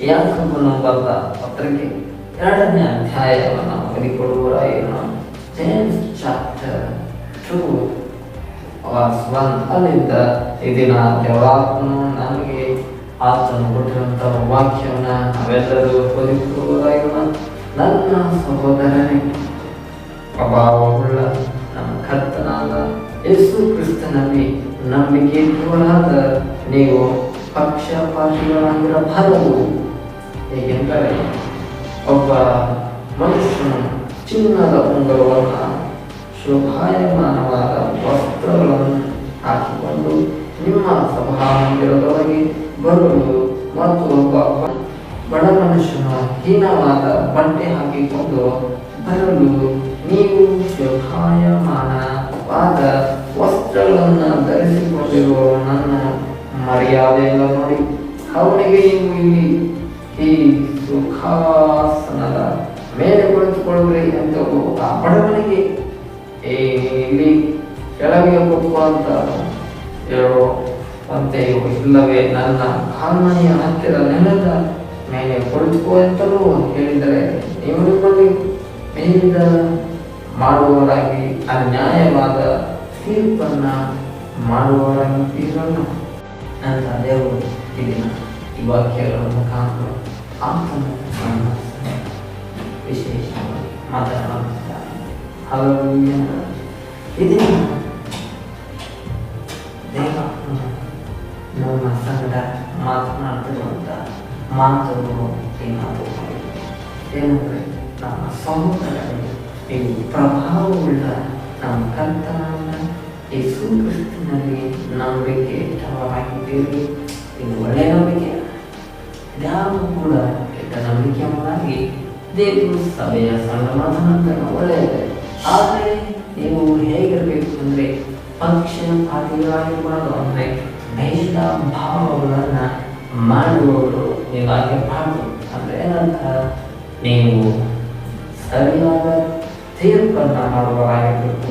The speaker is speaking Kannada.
ಯಾಕಬ್ಬನು ಬರೆದ ಪತ್ರಿಕೆ ಎರಡನೇ ಅಧ್ಯಾಯವನ್ನು ಓದಿಕೊಡುವರಾಗಿ James chapter two verse one ಅಲ್ಲಿಂದ ಈ ದಿನ ದೇವರಾತ್ಮನು ನಮಗೆ ಆತನು ಕೊಟ್ಟಿರುವಂಥ ವಾಕ್ಯವನ್ನು ನಾವೆಲ್ಲರೂ ಓದಿಕೊಡುವರಾಗಿ ನನ್ನ ಸಹೋದರನೇ, ಪ್ರಭಾವವುಳ್ಳ ನಮ್ಮ ಕರ್ತನಾದ ಯೇಸು ಕ್ರಿಸ್ತನಲ್ಲಿ ನಂಬಿಕೆ ನೀವು ಪಕ್ಷಪಾತಿಗಳಾಗಿರಬಾರದು ಏಕೆಂದರೆ ಒಬ್ಬ ಮನುಷ್ಯನು ಚಿನ್ನದ ಉಂಗುರವನ್ನು ಶೋಭಾಯಮಾನವಾದ ವಸ್ತ್ರಗಳನ್ನು ಹಾಕಿಕೊಂಡು ನಿಮ್ಮ ಸಭಾಮಂದಿರದೊಳಗೆ ಬರುವುದು ಮತ್ತು ಒಬ್ಬ ಬಡ ಮನುಷ್ಯನ ಹೀನವಾದ ಬಟ್ಟೆ ಹಾಕಿಕೊಂಡು ಬರಲು ನೀವು ಶೋಭಾಯಮಾನವಾದ ವಸ್ತ್ರಗಳನ್ನು ಮರ್ಯಾದೆಯಿಂದ ನೋಡಿ ಅವನಿಗೆ ನೀವು ಇಲ್ಲಿ ಈ ಸುಖಾಸನದ ಮೇಲೆ ಕುಳಿತುಕೊಳ್ಳ್ರಿ ಅಂತ ಆ ಬಡವನಿಗೆ ಇಲ್ಲಿ ಕೆಳಗೆ ಅಂತ ಅಂತೆಯೂ ಇಲ್ಲವೇ? ನನ್ನ ಕಾಲ್ಮನೆಯ ಹತ್ತಿರ ನೆಲದ ಮೇಲೆ ಕುಳಿತುಕೋ ಅಂತಲೂ ಹೇಳಿದರೆ ನೀವು ನಿಮ್ಮಲ್ಲಿ ಮೇಲಿದ ಮಾಡುವವರಾಗಿ ಅನ್ಯಾಯವಾದ ತೀರ್ಪನ್ನ ಮಾಡುವವರಾಗಿ ತೀರಲ್ಲ ಅಂತ ದೇವರು ಈ ದಿನ ಈ ವಾಕ್ಯಗಳ ಮುಖಾಂತರ ಆತನು ನಮ್ಮ ವಿಶೇಷವಾಗಿ ಮಾತನಾಡುತ್ತಾರೆ ಹಾಲೆಲೂಯ. ಈ ದಿನ ದೇವ ನಮ್ಮ ಸಂಗಡ ಮಾತನಾಡ್ತಿರುವಂಥ ಮಾತುಗಳು ಏನಾದರೂ ಏನಂದರೆ ನಮ್ಮ ಸಹೋದರರು ನೀವು ಪ್ರಭಾವವುಳ್ಳ ನಮ್ಮ ಯೇಸು ಕ್ರಿಸ್ತನಲ್ಲಿ ನಂಬಿಕೆ ಇಟ್ಟವರಾಗಿದ್ದೀರಿ ಇದು ಒಳ್ಳೆಯ ನಂಬಿಕೆ. ಯಾವ ಕೂಡ ಕೆಟ್ಟ ನಂಬಿಕೆಯಾಗಿ ದೇವರು ಸಭೆಯ ಸಣ್ಣ ಮಾತನಾಡ್ತಾರೆ ಒಳ್ಳೆಯದೇ. ಆದರೆ ನೀವು ಹೇಗಿರಬೇಕು ಅಂದರೆ ಪಕ್ಷಪಾತಿಗಳಾಗಿರಬಾರ್ದು ಅಂದರೆ ಭೇದ ಭಾವಗಳನ್ನು ಮಾಡುವವರು ನೀವಾಗಿರಬಾರ್ದು ಅಂದರೆ ಏನಂತ? ನೀವು ಸರಿಯಾದ ತೀರ್ಪನ್ನು ಮಾಡುವವರಾಗಿರಬೇಕು.